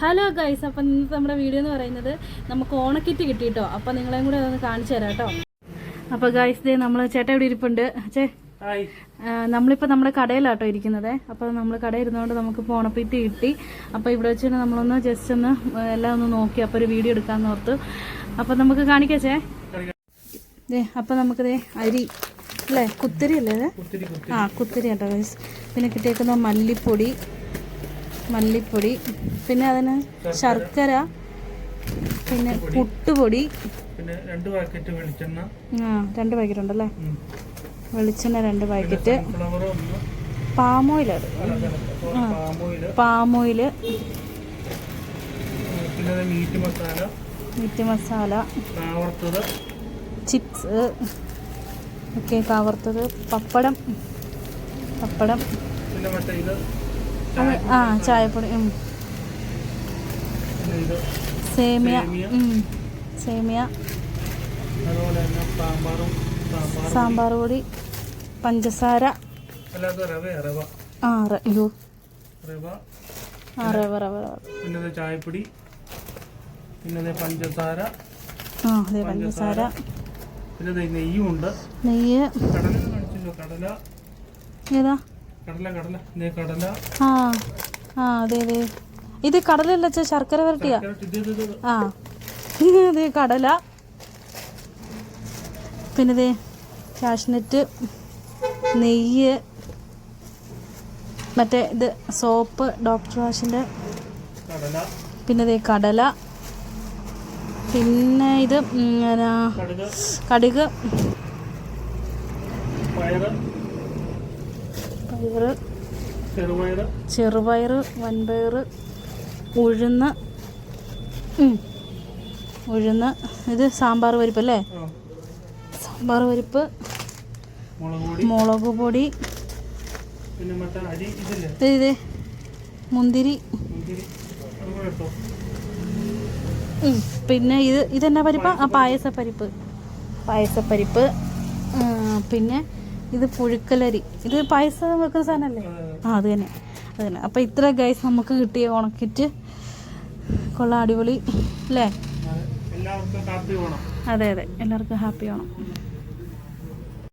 Hello guys അപ്പം ഇന്നത്തെ നമ്മുടെ വീഡിയോ എന്ന് പറയുന്നത് നമുക്ക് ഓണക്കിറ്റ് കിട്ടി കേട്ടോ അപ്പം നിങ്ങളെയും കൂടെ അതൊന്ന് കാണിച്ചു തരാം കേട്ടോ. അപ്പോൾ ഗൈസ് ദേ നമ്മൾ ചേട്ടാ ഇവിടെ ഇരിപ്പുണ്ട്. ചേ ഹായ് നമ്മളിപ്പോൾ നമ്മുടെ കടയിലാട്ടോ ഇരിക്കുന്നത്. അപ്പോൾ നമ്മൾ കടയിൽ ഇരുന്നുകൊണ്ട് നമുക്ക് ഓണപ്പിറ്റ് കിട്ടി. അപ്പോൾ ഇവിടെ വെച്ച് തന്നെ നമ്മളൊന്ന് ജസ്റ്റ് ഒന്ന് എല്ലാം ഒന്ന് നോക്കി. അപ്പോൾ ഒരു വീഡിയോ എടുക്കാമെന്ന് ഓർത്തു. അപ്പോൾ നമുക്ക് കാണിക്കാം ചേ ദേ അപ്പോൾ നമുക്ക് ദേ അരി അല്ലേ? കുത്തിരി അല്ലേ ആ കുത്തിരി കേട്ടോ ഗൈസ് പിന്നെ കിട്ടിയേക്കുന്ന മല്ലിപ്പൊടി മല്ലിപ്പൊടി പിന്നെ അതിന് ശർക്കര പിന്നെ പുട്ടുപൊടി. പിന്നെ രണ്ട് പാക്കറ്റ് വെളിച്ചെണ്ണ. ആ രണ്ട് പാക്കറ്റ് ഉണ്ടല്ലേ. വെളിച്ചെണ്ണ രണ്ട് പാക്കറ്റ്. പാമോയിൽ അത്. Palm oil meat masala meat masala chips ഒക്കെ കവർത്തത് പപ്പടം. പപ്പടം. പിന്നെ ആ ചായപ്പൊടി. സേമിയ സേമിയ. സാമ്പാർ പൊടി പഞ്ചസാര. ആ അയ്യോ. ആ റവ റവ പിന്നെ ചായപ്പൊടി? പിന്നെ പഞ്ചസാര? ആ അതെ പഞ്ചസാര. പിന്നെ നെയ്യും. ഉണ്ട് നെയ്യ് കടല. ഏതാ? ഇതേ ആ ആ അതെ അതെ. ഇത് കടലല്ല ചെ ശർക്കര വരട്ടിയാ. ഇത് ഇത് ഇത് ഇത്. ആ. അതെ കടല. പിന്നെ കാഷ്നറ്റ് നെയ്യ് മറ്റേ ഇത് സോപ്പ് ഡോക്ടർ വാഷിന്റെ പിന്നെ കടല. പിന്നെ ഇത് കടുക്. ചെറുപയറ്. ചെറുപയർ വൻപയർ ഉഴുന്ന് ഉഴുന്ന് ഇത് സാമ്പാർ പരിപ്പ് അല്ലേ? സാമ്പാർ പരിപ്പ് മുളക് പൊടി. ഇത് മുന്തിരി. പിന്നെ ഇത് ഇതെന്നാ പരിപ്പ്? ആ പായസ പരിപ്പ്. പായസ പരിപ്പ്. പിന്നെ ഇത് പുഴുക്കലരി. ഇത് പായസം വെക്കുന്ന സാധനമല്ലേ ആ അത് തന്നെ. അത് തന്നെ. അപ്പോൾ ഇത്ര ഗൈസ് നമുക്ക് കിട്ടിയ ഉണക്കിറ്റ്. കൊള്ളാം അടിപൊളി. അല്ലേ അതെ. അതെ അതെ. എല്ലാവർക്കും ഹാപ്പി ആവണം